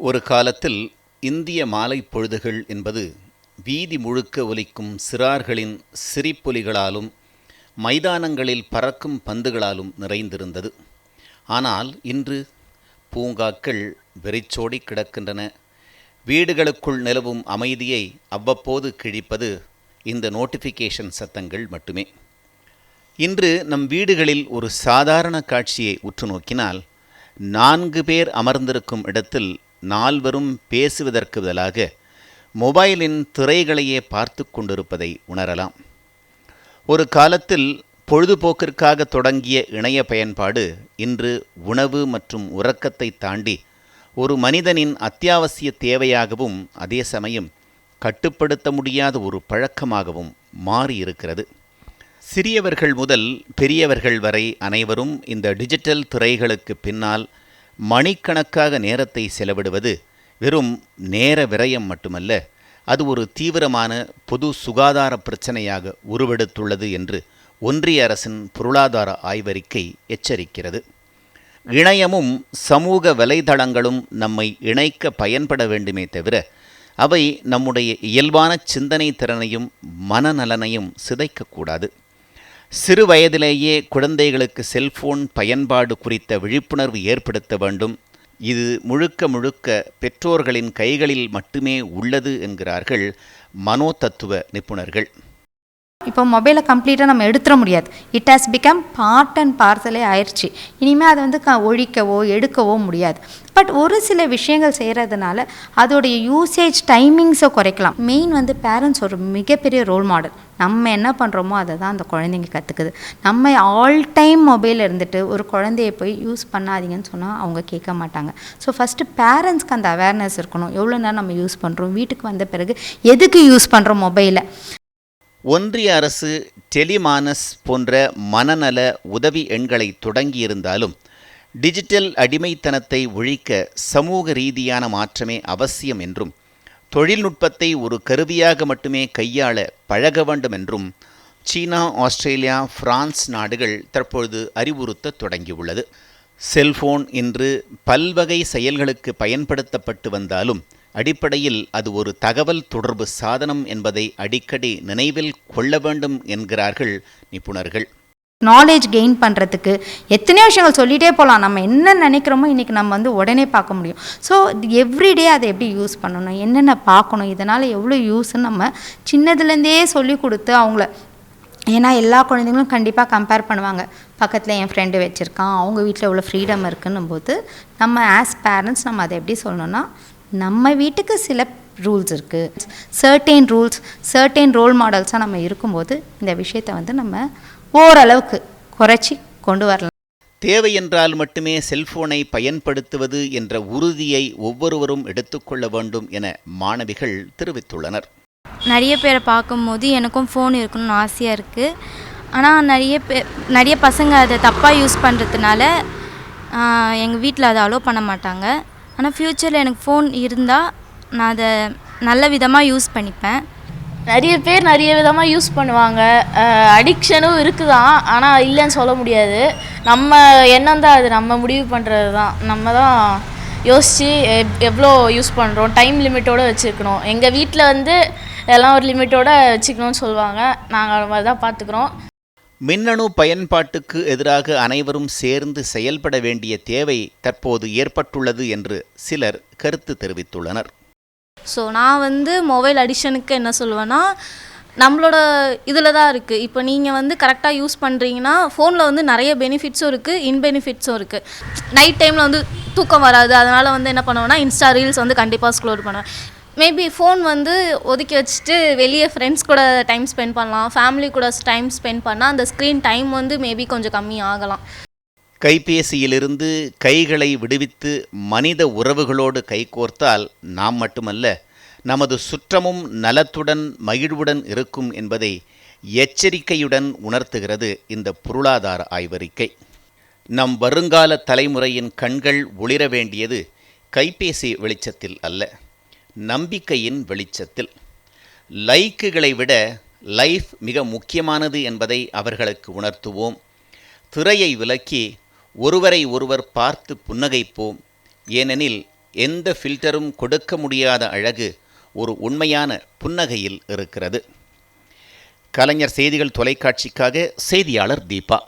ஒரு காலத்தில் இந்திய மாலை பொழுதுகள் என்பது வீதி முழுக்க ஒலிக்கும் சிறார்களின் சிரிப்பொலிகளாலும் மைதானங்களில் பறக்கும் பந்துகளாலும் நிறைந்திருந்தது. ஆனால் இன்று பூங்காக்கள் வெறிச்சோடி கிடக்கின்றன. வீடுகளுக்குள் நிலவும் அமைதியை அவ்வப்போது கிழிப்பது இந்த நோட்டிஃபிகேஷன் சத்தங்கள் மட்டுமே. இன்று நம் வீடுகளில் ஒரு சாதாரண காட்சியை உற்று நோக்கினால் நான்கு பேர் அமர்ந்திருக்கும் இடத்தில் நால்வரும் பேசுவதற்கு பதிலாக மொபைலின் திரைகளையே பார்த்து கொண்டிருப்பதை உணரலாம். ஒரு காலத்தில் பொழுதுபோக்கிற்காக தொடங்கிய இணைய பயன்பாடு இன்று உணவு மற்றும் உறக்கத்தை தாண்டி ஒரு மனிதனின் அத்தியாவசிய தேவையாகவும் அதே சமயம் கட்டுப்படுத்த முடியாத ஒரு பழக்கமாகவும் மாறியிருக்கிறது. சிறியவர்கள் முதல் பெரியவர்கள் வரை அனைவரும் இந்த டிஜிட்டல் துறைகளுக்கு பின்னால் மணிக்கணக்காக நேரத்தை செலவிடுவது வெறும் நேர விரயம் மட்டுமல்ல அது ஒரு தீவிரமான பொது சுகாதார பிரச்சனையாக உருவெடுத்துள்ளது என்று ஒன்றிய அரசின் பொருளாதார ஆய்வறிக்கை எச்சரிக்கிறது. இணையமும் சமூக வலைதளங்களும் நம்மை இணைக்க பயன்பட வேண்டுமே தவிர அவை நம்முடைய இயல்பான சிந்தனை திறனையும் மனநலனையும் சிதைக்கக்கூடாது. சிறு வயதிலேயே குழந்தைகளுக்கு செல்போன் பயன்பாடு குறித்த விழிப்புணர்வு ஏற்படுத்த வேண்டும். இது முழுக்க முழுக்க பெற்றோர்களின் கைகளில் மட்டுமே உள்ளது என்கிறார்கள் மனோதத்துவ நிபுணர்கள். இப்போ மொபைலை கம்ப்ளீட்டாக நம்ம எடுத்துட முடியாது. It has become part and பார்சலே ஆயிடுச்சு இனிமேல் அதை வந்து க ஒழிக்கவோ எடுக்கவோ முடியாது. பட் ஒரு சில விஷயங்கள் செய்கிறதுனால அதோடைய யூசேஜ் டைமிங்ஸை குறைக்கலாம். மெயின் வந்து பேரண்ட்ஸ் ஒரு மிகப்பெரிய ரோல் மாடல் நம்ம என்ன பண்ணுறோமோ அதை தான் அந்த குழந்தைங்க கற்றுக்குது நம்ம ஆல் டைம் மொபைல் இருந்துட்டு ஒரு குழந்தைய போய் யூஸ் பண்ணாதீங்கன்னு சொன்னால் அவங்க கேட்க மாட்டாங்க. ஸோ ஃபஸ்ட்டு பேரண்ட்ஸ்க்கு அந்த அவேர்னஸ் இருக்கணும். எவ்வளோ நேரம் நம்ம யூஸ் பண்ணுறோம் வீட்டுக்கு வந்த பிறகு எதுக்கு யூஸ் பண்ணுறோம் மொபைலை ஒன்றிய அரசு டெலிமானஸ் போன்ற மனநல உதவி எண்களை தொடங்கியிருந்தாலும் டிஜிட்டல் அடிமைத்தனத்தை ஒழிக்க சமூக ரீதியான மாற்றமே அவசியம் என்றும் தொழில்நுட்பத்தை ஒரு கருவியாக மட்டுமே கையாள பழக வேண்டும் என்றும் சீனா ஆஸ்திரேலியா பிரான்ஸ் நாடுகள் தற்பொழுது அறிவுறுத்த தொடங்கியுள்ளது. செல்போன் இன்று பல்வகை செயல்களுக்கு பயன்படுத்தப்பட்டு வந்தாலும் அடிப்படையில் அது ஒரு தகவல் தொடர்பு சாதனம் என்பதை அடிக்கடி நினைவில் கொள்ள வேண்டும் என்கிறார்கள் நிபுணர்கள். நாலேஜ் கெயின் பண்ணுறதுக்கு எத்தனையோ விஷயங்கள் சொல்லிகிட்டே போகலாம் நம்ம என்ன நினைக்கிறோமோ இன்றைக்கி நம்ம வந்து உடனே பார்க்க முடியும். ஸோ எவ்ரிடே அதை எப்படி யூஸ் பண்ணணும்? என்னென்ன பார்க்கணும்? இதனால் எவ்வளோ யூஸ்ன்னு நம்ம சின்னதுலேருந்தே சொல்லி கொடுத்து அவங்கள ஏன்னா எல்லா குழந்தைங்களும் கண்டிப்பாக கம்பேர் பண்ணுவாங்க. பக்கத்தில் என் ஃப்ரெண்டு வச்சுருக்கான். அவங்க வீட்டில் எவ்வளோ ஃப்ரீடம் இருக்குன்னும் போது நம்ம ஆஸ் பேரண்ட்ஸ் நம்ம அதை எப்படி சொல்லணும்னா நம்ம வீட்டுக்கு சில ரூல்ஸ் இருக்குது சர்டெயின் ரூல்ஸ் சர்டெயின் ரோல் மாடல்ஸாக நம்ம இருக்கும்போது இந்த விஷயத்தை வந்து நம்ம ஓரளவுக்கு குறைச்சி கொண்டு வரலாம். தேவை என்றால் மட்டுமே செல்போனை பயன்படுத்துவது என்ற உறுதியை ஒவ்வொருவரும் எடுத்துக்கொள்ள வேண்டும் என மாணவிகள் தெரிவித்துள்ளனர். நிறைய பேரை பார்க்கும்போது எனக்கும் ஃபோன் இருக்கணும்னு ஆசையாக இருக்குது ஆனால் நிறைய பே நிறைய பசங்க அதை தப்பாக யூஸ் பண்ணுறதுனால எங்கள் வீட்டில் அதை அலோவ் பண்ண மாட்டாங்க. ஆனால் ஃப்யூச்சரில் எனக்கு ஃபோன் இருந்தால் நான் அதை நல்ல விதமாக யூஸ் பண்ணிப்பேன். நிறைய பேர் நிறைய விதமாக யூஸ் பண்ணுவாங்க. அடிக்ஷனும் இருக்குதான். ஆனால் இல்லைன்னு சொல்ல முடியாது. நம்ம எண்ணம் தான் அது. நம்ம முடிவு பண்ணுறது தான். நம்ம தான் யோசித்து எவ்வளோ யூஸ் பண்ணுறோம். டைம் லிமிட்டோடு வச்சுருக்கணும். எங்கள் வீட்டில் வந்து எல்லாம் ஒரு லிமிட்டோடு வச்சுக்கணும்னு சொல்லுவாங்க. நாங்கள் அது மாதிரி தான் பார்த்துக்குறோம். மின்னணு பயன்பாட்டுக்கு எதிராக அனைவரும் சேர்ந்து செயல்பட வேண்டிய தேவை தற்போது ஏற்பட்டுள்ளது என்று சிலர் கருத்து தெரிவித்துள்ளனர். ஸோ நான் வந்து மொபைல் அடிஷனுக்கு என்ன சொல்லுவேன்னா நம்மளோட இதில் தான் இருக்குது. இப்போ நீங்கள் வந்து கரெக்டாக யூஸ் பண்ணுறீங்கன்னா ஃபோனில் வந்து நிறைய பெனிஃபிட்ஸும் இருக்குது இன்பெனிஃபிட்ஸும் இருக்குது. நைட் டைமில் வந்து தூக்கம் வராது. அதனால் வந்து என்ன பண்ணுவேன்னா இன்ஸ்டா ரீல்ஸ் வந்து கண்டிப்பாக ஸ்க்ளோர் பண்ணுவேன். மேபி ஃபோன் வந்து ஒதுக்கி வச்சுட்டு வெளியே ஃப்ரெண்ட்ஸ் கூட டைம் ஸ்பெண்ட் பண்ணலாம். ஃபேமிலி கூட டைம் ஸ்பெண்ட் பண்ணால் அந்த ஸ்க்ரீன் டைம் வந்து மேபி கொஞ்சம் கம்மி ஆகலாம். கைபேசியிலிருந்து கைகளை விடுவித்து மனித உறவுகளோடு கைகோர்த்தால் நாம் மட்டுமல்ல நமது சுற்றமும் நலத்துடன் மகிழ்வுடன் இருக்கும் என்பதை எச்சரிக்கையுடன் உணர்த்துகிறது இந்த பொருளாதார ஆய்வறிக்கை. நம் வருங்கால தலைமுறையின் கண்கள் ஒளிர வேண்டியது கைபேசி வெளிச்சத்தில் அல்ல. நம்பிக்கையின் வெளிச்சத்தில். லைக்குகளை விட லைஃப் மிக முக்கியமானது என்பதை அவர்களுக்கு உணர்த்துவோம். திரையை விலக்கி ஒருவரை ஒருவர் பார்த்து புன்னகைப்போம். ஏனெனில் எந்த ஃபில்டரும் கொடுக்க முடியாத அழகு ஒரு உண்மையான புன்னகையில் இருக்கிறது. கலைஞர் செய்திகள் தொலைக்காட்சிக்காக செய்தியாளர் தீபா.